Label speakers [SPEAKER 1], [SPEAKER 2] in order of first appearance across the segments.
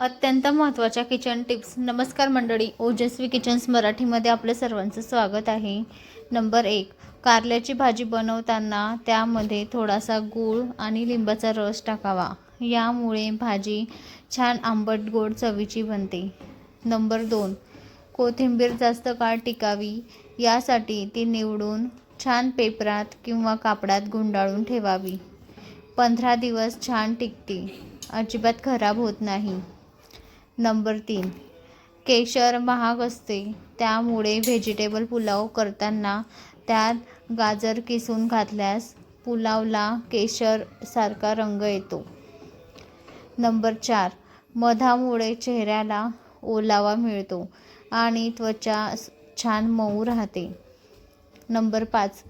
[SPEAKER 1] अत्यंत महत्त्वाच्या kitchen tips. नमस्कार मंडळी ओजस्वी किचन्स मराठीमध्ये आपलं सर्वांचं स्वागत आहे. नंबर एक कारल्याची भाजी बनवताना त्यामध्ये थोडासा गूळ आणि लिंबाचा रस टाकावा. यामुळे भाजी छान आंबट गोड चवीची बनते. नंबर दोन कोथिंबीर जास्त काळ टिकावी. यासाठी ती निवडून छान पेपरात किंवा कापडात गुंडाळून ठेवावी. पंधरा दिवस छान टिकते. अजिबात खराब होत नाही. नंबर तीन. केशर महाग असते. त्यामुळे व्हेजिटेबल पुलाव करताना त्यात गाजर किसून घातल्यास पुलावला केशरसारखा रंग येतो. नंबर चार. मधामुळे चेहऱ्याला ओलावा मिळतो आणि त्वचा छान मऊ राहते. नंबर पाच.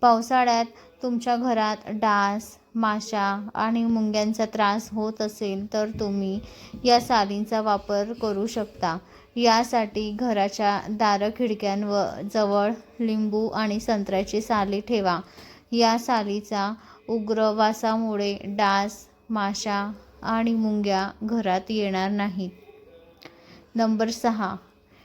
[SPEAKER 1] पावसाळ्यात तुमच्या घरात डास माशा आणि मुंग्यांचा त्रास होत असेल तर तुम्ही या सालींचा वापर करू शकता. यासाठी घराच्या दारं खिडक्यांवर जवळ लिंबू आणि संत्र्याची साली ठेवा. या सालीचा उग्र वासामुळे डास माशा आणि मुंग्या घरात येणार नाहीत. नंबर सहा.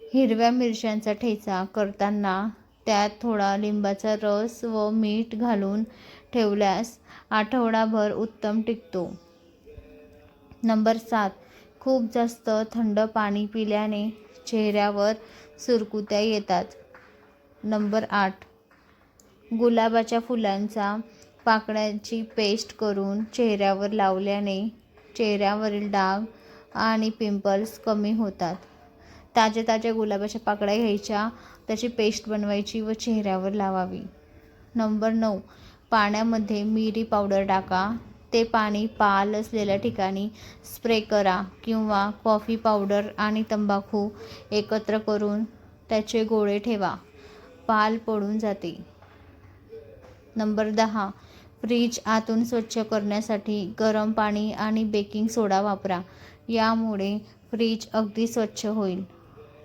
[SPEAKER 1] हिरव्या मिरच्यांचा ठेचा करताना त्यात थोडा लिंबाचा रस व मीठ घालून ठेवल्यास आठवडाभर उत्तम टिकतो. नंबर सात. खूप जास्त थंड पाणी पिल्याने चेहऱ्यावर सुरकुत्या येतात. नंबर आठ. गुलाबाच्या फुलांचा पाकळ्यांची पेस्ट करून चेहऱ्यावर लावल्याने चेहऱ्यावरील डाग आणि पिंपल्स कमी होतात. ताज्या ताज्या गुलाबाच्या पाकळ्या घ्यायच्या त्याची पेस्ट बनवायची व चेहऱ्यावर लावावी. नंबर नऊ. पाण्यामध्ये मिरी पावडर टाका. ते पाणी पाल असलेल्या ठिकाणी स्प्रे करा किंवा कॉफी पावडर आणि तंबाखू एकत्र करून त्याचे गोळे ठेवा. पाल पडून जाते. नंबर दहा. फ्रीज आतून स्वच्छ करण्यासाठी गरम पाणी आणि बेकिंग सोडा वापरा. यामुळे फ्रीज अगदी स्वच्छ होईल.